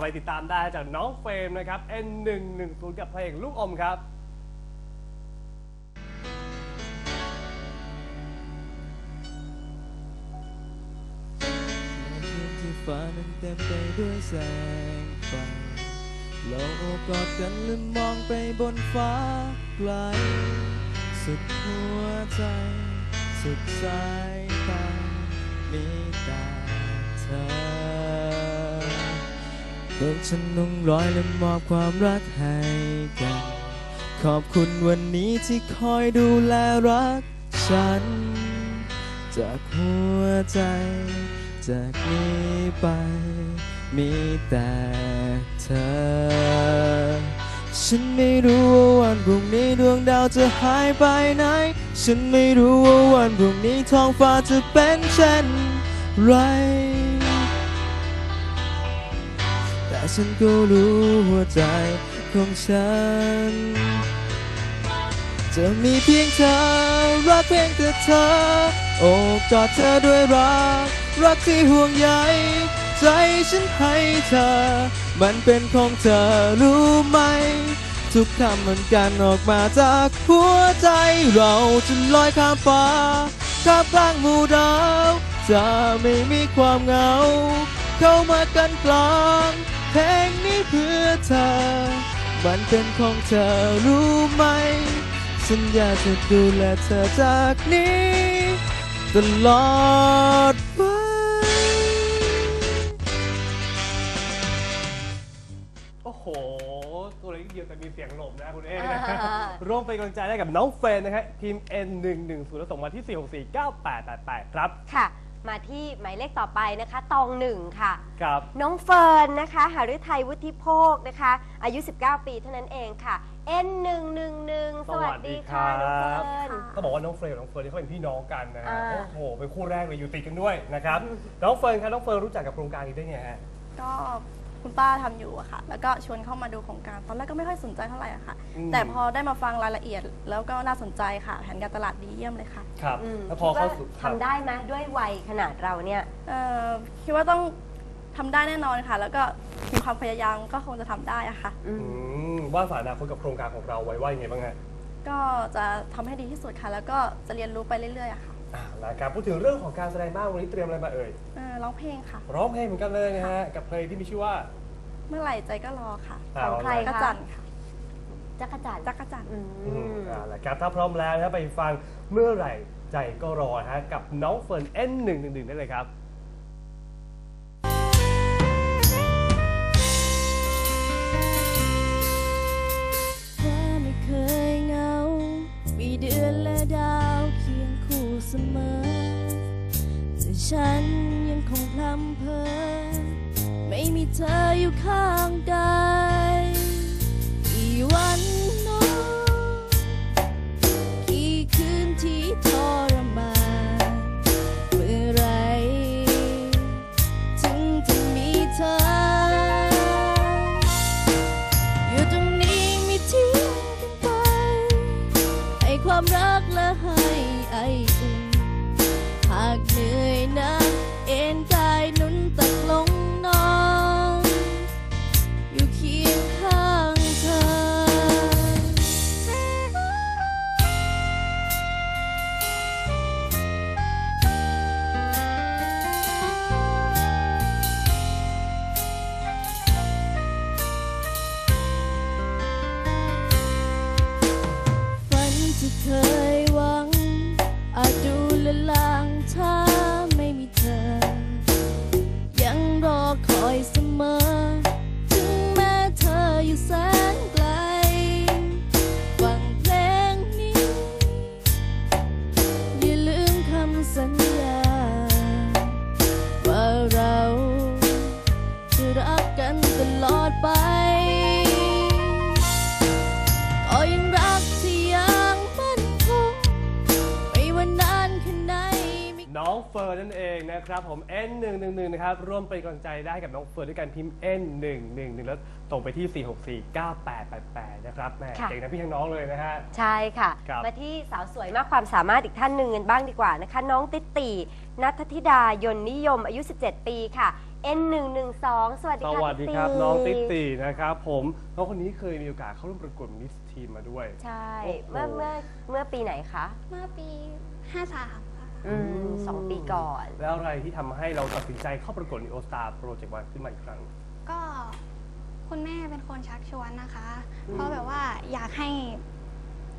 ไปติดตามได้จากน้องเฟรมนะครับ N110 กับเพลงลูกอมครับฟ้านั้นเต็มไปด้วยแสงไฟเราโอบกอดกันและมองไปบนฟ้าไกล สุดหัวใจ สุดสายตามีแต่เธอ โลกฉันนุ่งร้อยและมอบความรักให้กัน ขอบคุณวันนี้ที่คอยดูแลรักฉัน จากหัวใจ จากนี้ไป มีแต่เธอ ฉันไม่รู้ว่าวันพรุ่งนี้ดวงดาวจะหายไปไหน ฉันไม่รู้ว่าวันพรุ่งนี้ท้องฟ้าจะเป็นเช่นไร ฉันก็รู้หัวใจของฉัน จะมีเพียงเธอ รักเพียงแต่เธอ โอบกอดเธอด้วยรัก รักที่ห่วงใยใจฉันให้เธอ มันเป็นของเธอรู้ไหม ทุกคำมันกันออกมาจากหัวใจเราจะลอยข้ามฟ้าข้ามกลางหมู่ดาวจะไม่มีความเหงา เข้ามากันกลาง เพลงนี้เพื่อเธอ มันเป็นของเธอรู้ไหม สัญญาจะดูแลเธอจากนี้ ตลอดไปโอ้โห ตัวเล็กนิดเดียวแต่มีเสียงหลบนะคุณเอ๊นะอ่า ร่วมเป็นกำลังใจให้กับน้องเฟรนนะครับพิมพ์ N110 แล้วส่งมาที่ 4649888 ครับ ค่ะ มาที่หมายเลขต่อไปนะคะตองหนึ่งค่ะ ครับ น้องเฟิร์นนะคะหฤทัยวุฒิโภคนะคะ อายุ 19 ปีเท่านั้นเองค่ะ N111 สวัสดีค่ะน้องเฟิร์นต้องบอกว่าน้องเฟรนกับน้องเฟิร์นที่เขาเป็นพี่น้องกันนะฮะอ่า โอ้โหเป็นคู่แรกเลยอยู่ติดกันด้วยนะครับ น้องเฟิร์นครับน้องเฟิร์นรู้จักกับโครงการนี้ได้ไงฮะ ก็ คุณป้าทำอยู่อะค่ะ แล้วก็ชวนเข้ามาดูโครงการ ตอนแรกก็ไม่ค่อยสนใจเท่าไหร่อะค่ะ อืม แต่พอได้มาฟังรายละเอียด แล้วก็น่าสนใจค่ะแผนการตลาดดีเยี่ยมเลยค่ะครับอืมแล้วพอเข้าสู่คิดว่าทำได้ไหมด้วยวัยขนาดเราเนี่ย เอ่อคิดว่าต้องทำได้แน่นอนค่ะ แล้วก็มีความพยายามก็คงจะทำได้อะค่ะ อือืมมว่าฝ่าอนาคตกับโครงการของเราไว้ว่ายังไงบ้างฮะ ก็จะทำให้ดีที่สุดค่ะ แล้วก็จะเรียนรู้ไปเรื่อยๆอะค่ะอ่า นะครับพูดถึงเรื่องของการแสดงบ้างวันนี้เตรียมอะไรมาเอ่ยเอ่อร้องเพลงค่ะ ร้องเพลงเหมือนกันเลยนะฮะกับเพลงที่มีชื่อว่า เมื่อไหร่ใจก็รอค่ะของใครจักรคะจันทร์ค่ะจักรจันทร์จักรจันทร์อือืมมอ่าละครับถ้าพร้อมแล้วนะไปฟังเมื่อไหร่ใจก็รอนะฮะกับน้องเฟิร์น N111 ได้เลยครับ มอ แต่ฉันยังคงพลำเพอ ไม่มีเธออยู่ข้างกายกี่วันเนอกี่คืนที่ ฝั ฟิร์นนั่นเองนะครับผม N111 นะครับร่วมเป็นกำลังใจได้กับน้องเฟิร์นด้วยการพิมพ์ N111 แล้วส่งไปที่ 4649888 นะครับแหม่ค่ะ เก่งนะพี่ทั้งน้องเลยนะฮะ ใช่ค่ะ ครับ มาที่สาวสวยมากความสามารถอีกท่านหนึ่งกันบ้างดีกว่านะคะ น้องติตินัทธิดายนนิยมอายุ 17 ปีค่ะ N112 สวัสดีสค่ะวัสดีครับติ๊กน้องติ๊กตีนะครับผมน้องคนนี้เคยมีโอกาสเข้าร่วมประกวดมิสทีมมาด้วย ใช่ โอ้โห เมื่อเมื่อเมื่อปีไหนคะ เมื่อปี 53ค่ะ อืมสองปีก่อน แล้วอะไรที่ทำให้เราตัดสินใจเข้าประกวดในโอสตาโปรเจกต์วันขึ้นมาอีกครั้ง ก็คุณแม่เป็นคนชักชวนนะคะ อืม เพราะแบบว่าอยากให้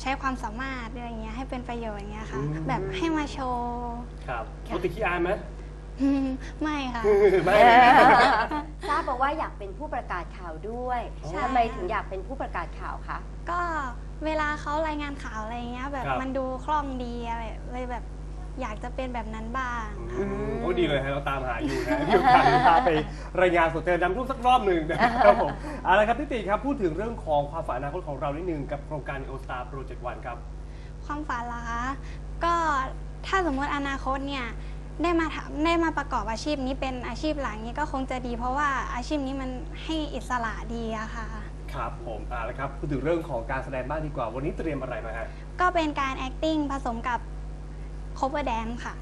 ใช้ความสามารถอะไรอย่างเงี้ยให้เป็นประโยชน์อย่างเงี้ยค่ะอืมแบบให้มาโชว์ ครับค่ะ ปกติขี้อายไหม ไม่ค่ะ ไม่ ทราบบอกว่าอยากเป็นผู้ประกาศข่าวด้วยใช่ ทำไมถึงอยากเป็นผู้ประกาศข่าวคะ ก็เวลาเขารายงานข่าวอะไรเงี้ย แบบครับ มันดูคล่องดีอะไรเลยแบบ อยากจะเป็นแบบนั้นบ้างค่ะอืมโอ้ดีเลยฮะเราตามหาอยู่นะมีโอกาสพาไปรายงานสดเจอดำทุ่งสักรอบหนึ่งนะครับผมเอาละครับพี่ติครับพูดถึงเรื่องของความฝันอนาคตของเรานิดนึงกับโครงการโอสตาโปรเจกต์วันครับ ความฝันล่ะคะ ก็ถ้าสมมติอนาคตเนี่ยได้มาทำได้มาประกอบอาชีพนี้เป็นอาชีพหลักนี้ก็คงจะดี เพราะว่าอาชีพนี้มันให้อิสระดีอะค่ะ ครับผมเอาละครับพูดถึงเรื่องของการแสดงบ้างดีกว่า วันนี้เตรียมอะไรมาฮะก็เป็นการ acting ผสมกับ cover dance ค่ะ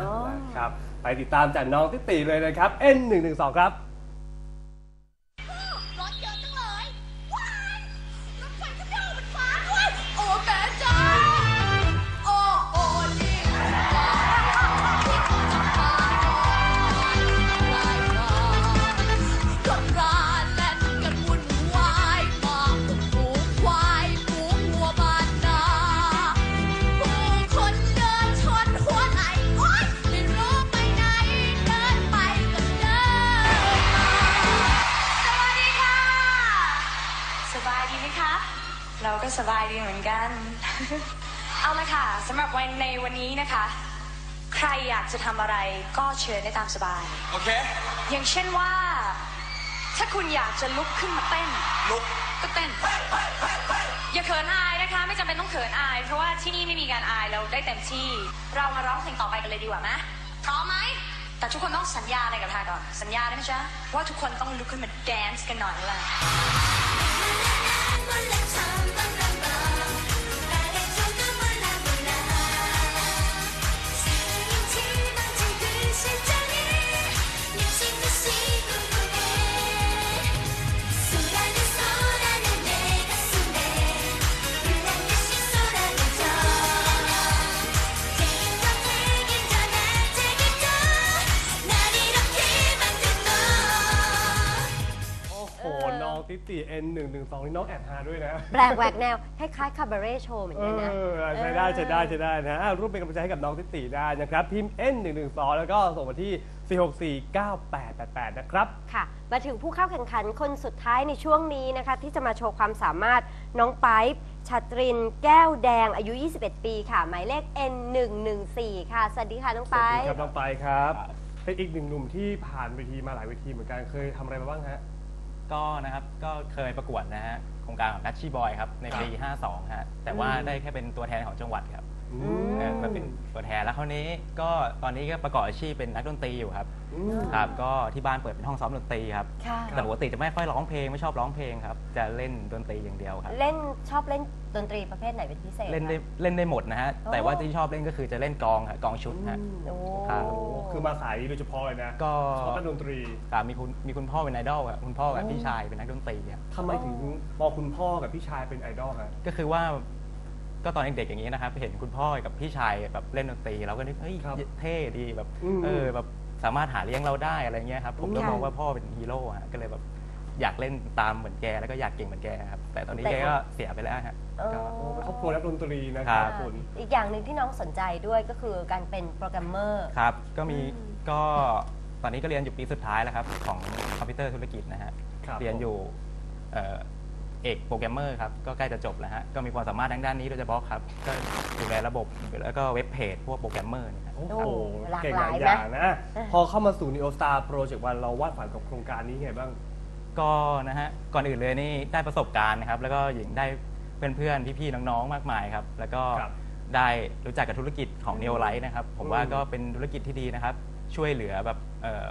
อ๋อ ครับ ไปติดตามจากน้องติติเลยนะครับ N112 ครับ สบายดีเหมือนกัน เอาละค่ะสำหรับวันในวันนี้นะคะ ใครอยากจะทำอะไรก็เชิญได้ตามสบาย โอเค อย่างเช่นว่า ถ้าคุณอยากจะลุกขึ้นมาเต้น ลุก ก็เต้น อย่าเขินอายนะคะ ไม่จำเป็นต้องเขินอาย เพราะว่าที่นี่ไม่มีการอายเราได้เต็มที่ เรามาร้องเพลงต่อไปกันเลยดีกว่าไหมพร้อมไหมแต่ทุกคนต้องสัญญาอะไรกับทาก่อน สัญญาได้ไหมจ๊ะว่าทุกคนต้องลุกขึ้นมาแดนซ์กันหน่อยแล้วล่ะ องติติ N112 นี่น้องแอบหาด้วยนะแปลกแหวกแนว คล้ายๆคาบาเร่โชว์เหมือนเอกันนะ อใช้ได้ใช้ได้ใช้ได้นะอะร่วมเป็นกำลังใจให้กับน้องติติได้นะครับ พิมพ์ N112 แล้วก็ส่งมาที่ 4649888 นะครับ ค่ะ มาถึงผู้เข้าแข่งขันคนสุดท้ายในช่วงนี้นะคะ ที่จะมาโชว์ความสามารถน้องไปป์ชัตริน แก้วแดงอายุ 21 ปีค่ะ หมายเลข N114 ค่ะ สวัสดีค่ะน้องสไปวัสดีป์ ครับน้องไปครับ เป็นอีกหนึ่งหนุ่มที่ผ่านเวทีมาหลายเวทีเหมือนกันเคยทำอะไรมาบ้างฮะ ก็นะครับก็เคยประกวดนะฮะโครงการของดัชชี่บอยครับในปี 52ฮะแต่ว่าได้แค่เป็นตัวแทนของจังหวัดครับอืม เออมาเป็นตัวแทนแล้วคราวนี้ก็ตอนนี้ก็ประกอบอาชีพเป็นนักดนตรีอยู่ครับอืมครับก็ที่บ้านเปิดเป็นห้องซ้อมดนตรีครับค่ะ แต่ปกติจะไม่ค่อยร้องเพลงไม่ชอบร้องเพลงครับ จะเล่นดนตรีอย่างเดียวครับ เล่นชอบเล่นดนตรีประเภทไหนเป็นพิเศษเล่นได้คะเล่นได้หมดนะฮะโอ้แต่ว่าที่ชอบเล่นก็คือจะเล่นกลองครับกลองชุดฮะ โอ้ครับโอ้คือมาสายนี้โดยเฉพาะเลยนะก็ ชอบเล่นดนตรีครับมีคุณมีคุณพ่อเป็นไอดอลครับคุณพ่อกับพี่ชายเป็นนักดนตรีครับทำไมถึงมองคุณพ่อกับพี่ชายเป็นไอดอลฮะก็คือว่า ก็ตอนเด็กๆอย่างนี้นะครับเห็นคุณพ่อกับพี่ชายแบบเล่นดนตรีเราก็นึกเฮ้ยครับเท่ดีแบบอืม เออแบบสามารถหาเลี้ยงเราได้อะไรเงี้ยครับผมก็ค่ะมองว่าพ่อเป็นฮีโร่ฮะก็เลยแบบอยากเล่นตามเหมือนแกแล้วก็อยากเก่งเหมือนแกครับแต่ตอนนี้แต่แกก็เสียไปแล้วฮะเออ ก็ โอ้เป็นครอบครัวนักดนตรีนะครับครับคุณ อีกอย่างหนึ่งที่น้องสนใจด้วยก็คือการเป็นโปรแกรมเมอร์ ครับ ก็มีอืม ก็ตอนนี้ก็เรียนอยู่ปีสุดท้ายแล้วครับ ของคอมพิวเตอร์ธุรกิจนะฮะ ครับเรียนอยู่เอ่อ เอกโปรแกรมเมอร์ครับ ก็ใกล้จะจบแล้วฮะ ก็มีความสามารถทางด้านนี้โดยเฉพาะครับ ก็ดูแลระบบแล้วก็เว็บเพจพวกโปรแกรมเมอร์เนี่ยครับ โอ้โอ้โหหลากเก่งหหลาลายยนะอย่างนะ พอเข้ามาสู่ Neo Star Project วันเราวาดฝันกับโครงการนี้ไงบ้าง ก็นะฮะก่อนอื่นเลยนี่ได้ประสบการณ์นะครับ แล้วก็หญิงได้เพื่อนๆ พี่ๆ น้องๆ มากมายครับ แล้วก็ครับได้รู้จักกับธุรกิจของ Neo Light นะครับ ผมว่าอืมก็เป็นธุรกิจที่ดีนะครับ ช่วยเหลือแบบเอ่อ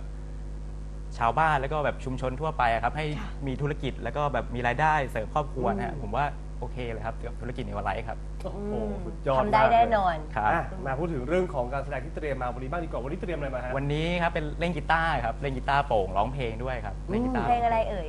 ชาวบ้านแล้วก็แบบชุมชนทั่วไปอะครับให้มีธุรกิจแล้วก็แบบมีรายได้เสริมครอบครัวนะฮะผมว่าโอเคเลยครับเกี่ยวกับธุรกิจในวันไลฟ์ครับ โอ้โหสุดยอดทำได้มากเลยแน่นอน ครับ อะมาพูดถึงเรื่องของการแสดงที่เตรียมมาวันนี้บ้างดีกว่าวันนี้เตรียมอะไรมาฮะ วันนี้ครับเป็นเล่นกีตาร์ครับเล่นกีตาร์โปร่งร้องเพลงด้วยครับเล่นกีตาร์เพลงอะไรเอ่ย